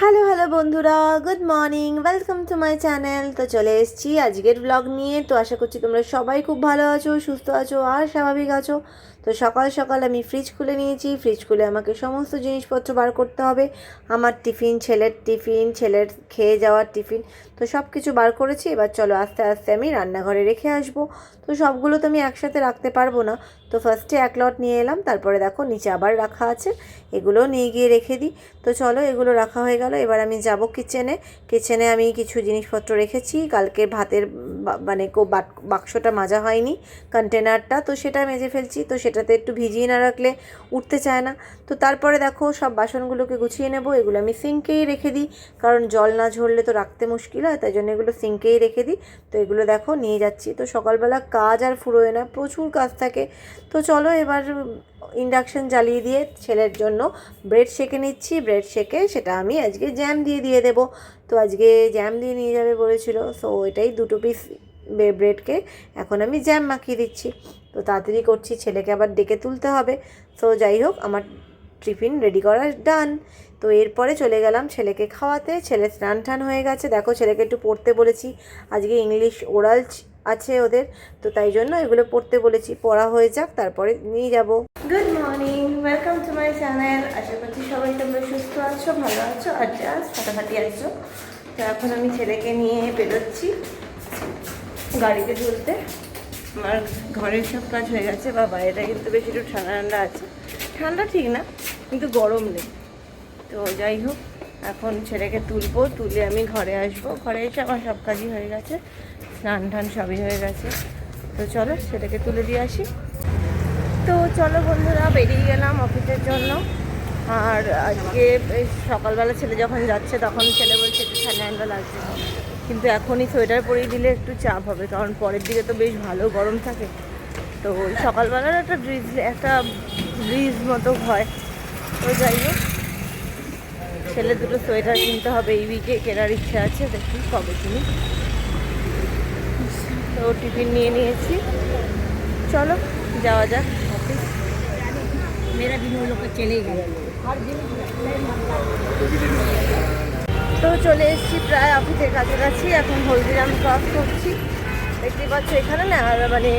Hello hello বন্ধুরা good morning welcome to my channel তো চলে এসেছি আজকের ব্লগ নিয়ে। তো আশা করছি তোমরা সবাই খুব ভালো আছো, সুস্থ আছো আর স্বাভাবিক আছো। তো সকাল সকাল আমি ফ্রিজ খুলে নিয়েছি। ফ্রিজ খুলে আমাকে সমস্ত জিনিসপত্র বার করতে হবে। আমার টিফিন, ছেলের টিফিন, ছেলের খেয়ে যাওয়ার টিফিন, তো সব কিছু বার করেছি। এবার চলো আস্তে আস্তে আমি রান্নাঘরে রেখে আসব। তো সবগুলো তো আমি একসাথে রাখতে পারব না। তো ফার্স্টে এক লট নিয়ে এলাম। তারপরে দেখো নিচে আবার রাখা আছে। এগুলো নিয়ে গিয়ে রেখে দিই। তো চলো এগুলো রাখা হয়ে গেল। এবার আমি যাব কিচেনে কিচেনে আমি কিছু জিনিসপত্র রেখেছি। কালকে ভাতের মানে বাক্সটা মাজা হয়নি কন্টেনারটা তো সেটা মেজে ফেলছি। তো সেটাতে একটু ভিজিয়ে না রাখলে উঠতে চায় না। তো তারপরে দেখো, সব বাসনগুলোকে গুছিয়ে নেব। এগুলো আমি সিঙ্কেই রেখে দিই। কারণ জল না ঝরলে তো রাখতে মুশকিল হয়। তাই জন্য এগুলো সিঙ্কেই রেখে দিই। তো এগুলো দেখো, নিয়ে যাচ্ছি। তো সকালবেলা কাজ আর ফুরোয় না। প্রচুর কাজ থাকে। তো চলো, এবার ইন্ডাকশন জ্বালিয়ে দিয়ে ছেলের জন্য ব্রেড শেকে নিচ্ছি। ব্রেড শেকে সেটা আমি আজকে জ্যাম দিয়ে দিয়ে দেবো। তো আজকে জ্যাম দিয়ে নিয়ে যাবে বলেছিল। সো এটাই দুটো পিস ব্রেডকে এখন আমি জ্যাম মাখিয়ে দিচ্ছি। তো তাড়াতাড়ি করছি, ছেলেকে আবার ডেকে তুলতে হবে। সো যাই হোক, আমার টিফিন রেডি করা ডান তো এরপরে চলে গেলাম ছেলেকে খাওয়াতে। ছেলে স্নান টান হয়ে গেছে। দেখো, ছেলেকে একটু পড়তে বলেছি। আজকে ইংলিশ ওরাল আছে ওদের। তো তাই জন্য এগুলো পড়তে বলেছি। পড়া হয়ে যাক, তারপরে নিয়ে যাব। Good morning welcome to my channel আশা করছি সবাই তোমরা সুস্থ আছো, ভালো আছো, আর জাস্ট ফাটাফাটি আছো, তো এখন আমি ছেলেকে নিয়ে বেরোচ্ছি গাড়িতে তুলতে আমার ঘরের সব কাজ হয়ে গেছে, বা বাইরেটা কিন্তু বেশি একটু ঠান্ডা ঠান্ডা আছে। ঠান্ডা ঠিক না, কিন্তু গরম নেই। তো যাই হোক, এখন ছেলেকে তুলবো, তুলে আমি ঘরে আসব। ঘরে এসে আমার সব কাজই হয়ে গেছে স্নান টান সবই হয়ে গেছে। তো চলো ছেলেকে তুলে দিয়ে আসি। চলো বন্ধুরা, বেরিয়ে গেলাম অফিসের জন্য। আর আজকে সকালবেলা ছেলে যখন যাচ্ছে, তখন ছেলে বলছে একটু ঠান্ডা ঠান্ডা লাগছে। কিন্তু এখনই সোয়েটার পরিয়ে দিলে একটু চাপ হবে, কারণ পরের দিকে তো বেশ ভালো গরম থাকে। তো সকালবেলার একটা ব্রিজ একটা ব্রিজ মতো হয়। তো যাই হোক, ছেলে দুটো সোয়েটার কিনতে হবে, এই উইকে কেনার ইচ্ছা আছে, দেখি কবে কিনি। তো টিফিন নিয়ে নিয়েছি। চলো, যাওয়া যাক। मेरा भी वो लोग चले गए তো চলে এসেছি প্রায় অফিসের কাছাকাছি এখন হলদিরাম ক্রস করছি দেখতে পাচ্ছ এখানে না আর মানে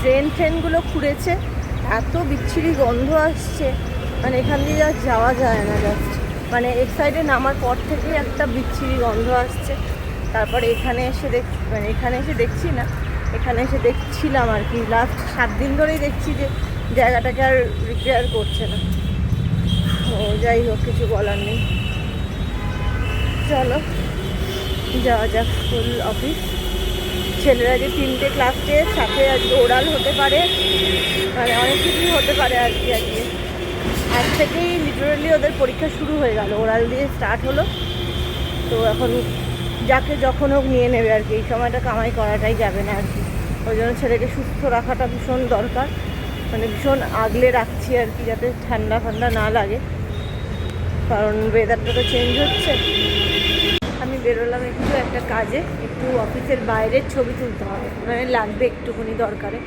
ট্রেন ট্রেনগুলো খুঁড়েছে এত বিচ্ছিরি গন্ধ আসছে মানে এখান দিয়ে আর যাওয়া যায় না জাস্ট মানে এক সাইডে নামার পর থেকেই একটা বিচ্ছিরি গন্ধ আসছে তারপরে এখানে এসে দেখ মানে এখানে এসে দেখছি না এখানে এসে দেখছিলাম আর কি লাস্ট সাত দিন ধরেই দেখছি যে জায়গাটাকে আর রিপেয়ার করছে না। ও, যাই হোক, কিছু বলার নেই। চলো, যাওয়া যাক স্কুল অফিস ছেলেরা যে তিনটে ক্লাস সাথে আজকে ওরাল হতে পারে মানে অনেক কিছুই হতে পারে আর কি আজকে আজ থেকেই লিটারালি ওদের পরীক্ষা শুরু হয়ে গেল। ওরাল দিয়ে স্টার্ট হলো। তো এখন যাকে যখন হোক নিয়ে নেবে আর কি। এই সময়টা কামাই করাটাই যাবে না আর কি। ওই জন্য ছেলেকে সুস্থ রাখাটা ভীষণ দরকার। মানে ভীষণ আগলে রাখছি আর কি, যাতে ঠান্ডা ঠান্ডা না লাগে। কারণ ওয়েদারটা তো চেঞ্জ হচ্ছে। আমি বেরোলাম একটু একটা কাজে, একটু অফিসের বাইরের ছবি তুলতে হবে। মানে লাগবে একটুখানি দরকারে।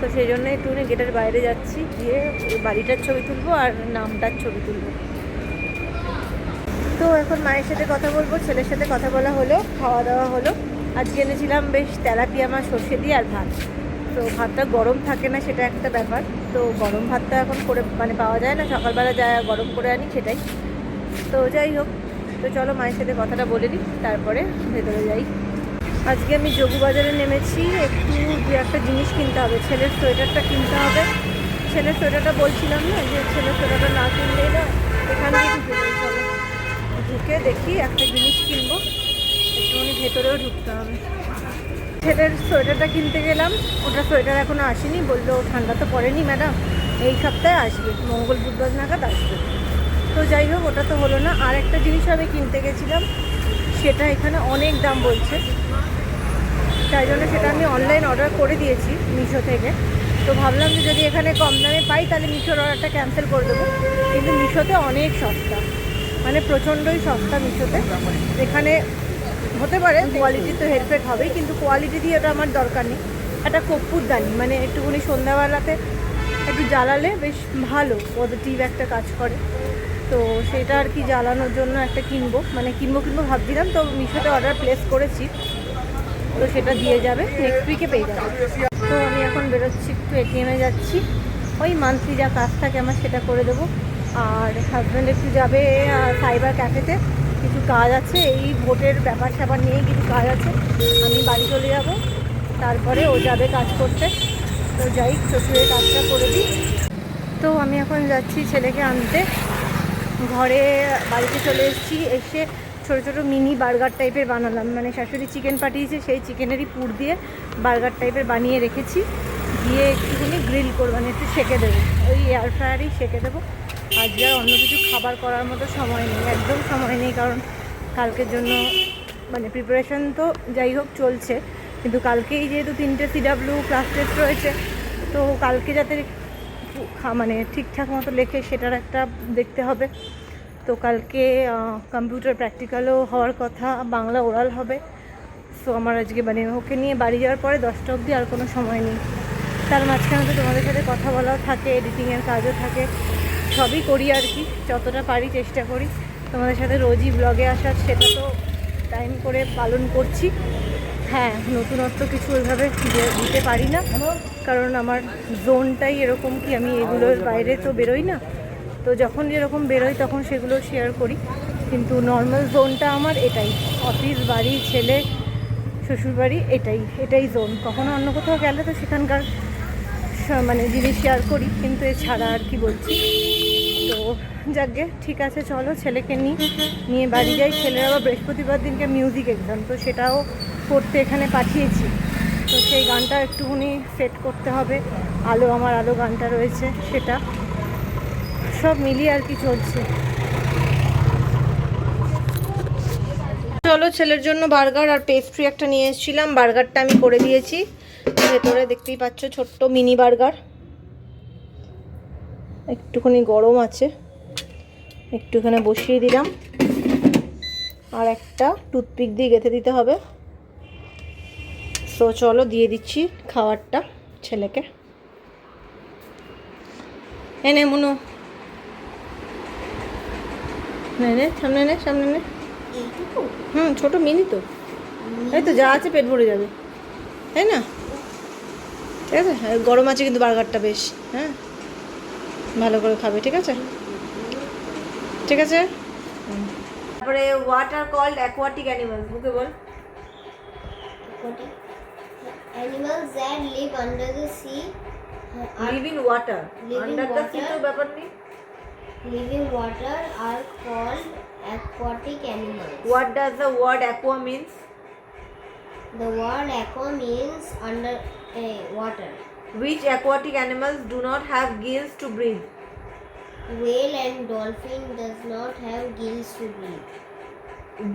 তো সেই জন্য একটুখানি গেটের বাইরে যাচ্ছি, গিয়ে বাড়িটার ছবি তুলবো আর নামটার ছবি তুলবো। তো এখন মায়ের সাথে কথা বলব, ছেলের সাথে কথা বলা হলো, খাওয়া দাওয়া হলো। আজকে এনেছিলাম বেশ তেলাপিয়া মাছ সর্ষে দিয়ে আর ভাত। তো ভাতটা গরম থাকে না, সেটা একটা ব্যাপার। তো গরম ভাতটা এখন করে মানে পাওয়া যায় না, সকালবেলা যা গরম করে আনি সেটাই। তো যাই হোক, তো চলো মায়ের সাথে কথাটা বলে দিই তারপরে ভেতরে যাই। আজকে আমি যোগু বাজারে নেমেছি, একটু দু একটা জিনিস কিনতে হবে, ছেলের সোয়েটারটা কিনতে হবে। ছেলের সোয়েটারটা বলছিলাম না, যে ছেলের সোয়েটারটা না কিনলেই না এখান থেকে ঢুকে চলো। ঢুকে দেখি একটা জিনিস কিনবো, একটুখানি ভেতরেও ঢুকতে হবে। ছেলের সোয়েটারটা কিনতে গেলাম। ওটা সোয়েটার এখনও আসেনি। বলল, ঠান্ডা তো পড়েনি, ম্যাডাম। এই সপ্তাহে আসবে। মঙ্গল, বুধবার নাগাদ আসবে। তো যাই হোক, ওটা তো হলো না। আর একটা জিনিস আমি কিনতে গেছিলাম। সেটা এখানে অনেক দাম বলছে। তাই জন্য সেটা আমি অনলাইন অর্ডার করে দিয়েছি মিশো থেকে। তো ভাবলাম যে যদি এখানে কম দামে পাই, তাহলে মিশোর অর্ডারটা ক্যান্সেল করে দেবো। কিন্তু মিশোতে অনেক সস্তা। মানে প্রচণ্ডই সস্তা মিশোতে। এখানে হতে পারে কোয়ালিটি তো হেরফের হবেই, কিন্তু কোয়ালিটি দিয়ে ওটা আমার দরকার নেই। একটা কর্পূর দানি মানে একটুখানি সন্ধ্যাবেলাতে একটু জ্বালালে বেশ ভালো পজিটিভ একটা কাজ করে। তো সেটা আর কি জ্বালানোর জন্য একটা কিনবো মানে কিনবো কিনবো ভাবছিলাম, তো মিশোতে অর্ডার প্লেস করেছি। তো সেটা দিয়ে যাবে নেক্সট উইকে পেয়ে যাবে। তো আমি এখন বেরোচ্ছি, একটু এটিএমে যাচ্ছি। ওই মান্থলি যা কাজ থাকে আমার সেটা করে দেবো। আর হাজব্যান্ড একটু যাবে সাইবার ক্যাফেতে কিছু কাজ আছে, এই ভোটের ব্যাপার স্যাপার নিয়েই কিছু কাজ আছে। আমি বাড়ি চলে যাব, তারপরে ও যাবে কাজ করতে। তো যাই, শ্বশুরের কাজটা করে দিই। তো আমি এখন যাচ্ছি ছেলেকে আনতে। ঘরে বাড়িতে চলে এসেছি, এসে ছোটো ছোটো মিনি বার্গার টাইপের বানালাম। মানে শাশুড়ি চিকেন পাঠিয়েছে, সেই চিকেনেরই পুর দিয়ে বার্গার টাইপের বানিয়ে রেখেছি। দিয়ে একটুখানি গ্রিল করব মানে একটু সেঁকে দেবো। ওই এয়ার ফ্রায়ারেই সেঁকে দেবো। আজকে আর অন্য কিছু খাবার করার মতো সময় নেই, একদম সময় নেই, কারণ কালকের জন্য মানে প্রিপারেশন তো যাই হোক চলছে, কিন্তু কালকেই যেহেতু তিনটে সিডাব্লিউ ক্লাস টেস্ট রয়েছে, তো কালকে যাতে মানে ঠিকঠাক মতো লেখে সেটার একটা দেখতে হবে। তো কালকে কম্পিউটার প্র্যাকটিক্যালও হওয়ার কথা, বাংলা ওরাল হবে। সো আমার আজকে মানে ওকে নিয়ে বাড়ি যাওয়ার পরে দশটা অবধি আর কোনো সময় নেই। তার মাঝখানে তো তোমাদের সাথে কথা বলাও থাকে এডিটিংয়ের কাজও থাকে। সবই করি আর কি, যতটা পারি চেষ্টা করি। তোমাদের সাথে রোজই ব্লগে আসার, সেটা তো টাইম করে পালন করছি। হ্যাঁ নতুনত্ব কিছু ওইভাবে দিতে পারি না, কারণ আমার জোনটাই এরকম কি আমি এগুলোর বাইরে তো বেরোই না। তো যখন যেরকম বেরোই, তখন সেগুলো শেয়ার করি। কিন্তু নর্মাল জোনটা আমার এটাই অফিস বাড়ি, ছেলে, শ্বশুরবাড়ি, এটাই এটাই জোন কখনো অন্য কোথাও গেলে তো সেখানকার মানে জিনিস শেয়ার করি, কিন্তু এছাড়া আর কি বলছি। তো যাকগে ঠিক আছে, চলো ছেলেকে নিই নিয়ে বাড়ি যাই। ছেলের আবার বৃহস্পতিবার দিনকে মিউজিক এক্সাম তো সেটাও করতে এখানে পাঠিয়েছি। তো সেই গানটা একটুখানি সেট করতে হবে। আলো, আমার আলো গানটা রয়েছে, সেটা। সব মিলিয়ে আর কি চলছে। চলো, ছেলের জন্য বার্গার আর পেস্ট্রি একটা নিয়ে এসেছিলাম। বার্গারটা আমি করে দিয়েছি। ভেতরে দেখতেই পাচ্ছ ছোট্ট মিনি বার্গার। একটুখানি গরম আছে। একটুখানি বসিয়ে দিলাম। আর একটা টুথপিক দিয়ে গেঁথে দিতে হবে। তো চলো দিয়ে দিচ্ছি খাবারটা ছেলেকে। এনে মনু। নে সামনে নে সামনে নে। হুম ছোটো মিনি তো। এই তো যা আছে পেট ভরে যাবে। তাই না? ঠিক আছে? আর গরম আছে কিন্তু বার্গারটা বেশ হ্যাঁ? ভালো করে খাবে ঠিক আছে? ঠিক আছে? তারপরে ওয়াটার কল্ড অ্যাকোয়াটিক অ্যানিমালস মুখে বল। Animals that live under the sea are live in water Live in under the sea water? তো ব্যাপার নেই। Live in water are called aquatic animals. What does the word aqua means The word aqua means under uh, water. which aquatic animals do not have gills to breathe Whale and dolphin does not have gills to breathe.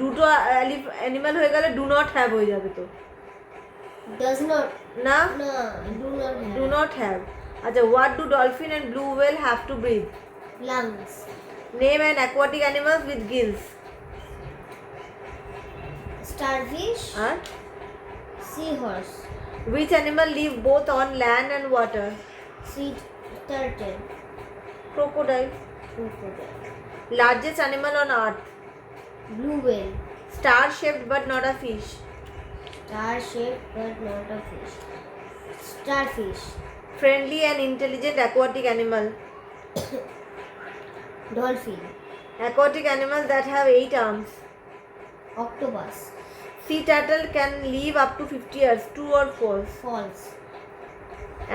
দুটো animal হয়ে গেলে do not have হয়ে যাবে তো Does not না no do not have do not have আচ্ছা what do dolphin and blue whale have to breathe lungs. Name and aquatic animals with gills Starfish, R seahorse, which animal live both on land and water? Sea turtle, crocodile. Crocodile, largest animal on earth? Blue whale, star shaped but not a fish. Star shaped but not a fish. Starfish, friendly and intelligent aquatic animal? Dolphin, aquatic animals that have eight arms. Octopus, sea turtle can live up to 50 years true or false? False,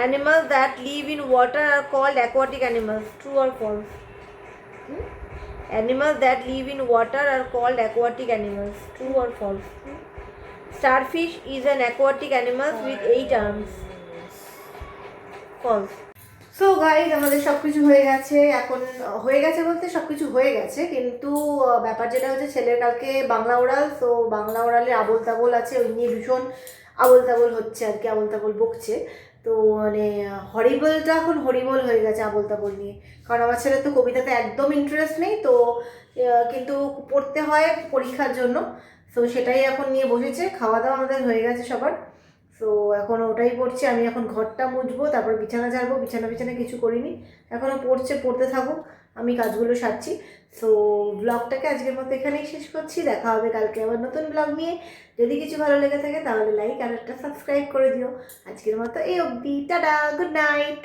animals that live in water are called aquatic animals true or false? Hmm? animals that live in water are called aquatic animals true or false? Starfish is an aquatic animal with eight arms. False so guys আমাদের সব কিছু হয়ে গেছে। এখন হয়ে গেছে বলতে সব কিছু হয়ে গেছে, কিন্তু ব্যাপার যেটা হচ্ছে ছেলের কালকে বাংলা ওড়াল তো বাংলা ওড়ালে আবোল তাবোল আছে, ওই নিয়ে ভীষণ আবোল তাবোল হচ্ছে আর কি আবোল তাবোল বকছে। তো মানে হরিবলটা এখন হরিবল হয়ে গেছে আবোল তাবোল নিয়ে। কারণ আমার ছেলের তো কবিতাতে একদম ইন্টারেস্ট নেই, তো কিন্তু পড়তে হয় পরীক্ষার জন্য। তো সেটাই এখন নিয়ে বসেছে খাওয়া দাওয়া আমাদের হয়ে গেছে সবার। তো এখন ওটাই পড়ছে, আমি এখন ঘরটা মুছবো, তারপর বিছানা ঝাড়বো, বিছানা বিছানা কিছু করিনি, এখনও পড়ছে, পড়তে থাকুক, আমি কাজগুলো সারছি। সো ব্লগটাকে আজকের মতো এখানেই শেষ করছি, দেখা হবে কালকে আবার নতুন ব্লগ নিয়ে। যদি কিছু ভালো লেগে থাকে তাহলে লাইক আর একটা সাবস্ক্রাইব করে দিও। আজকের মতো এই অবধি, টাটা গুড নাইট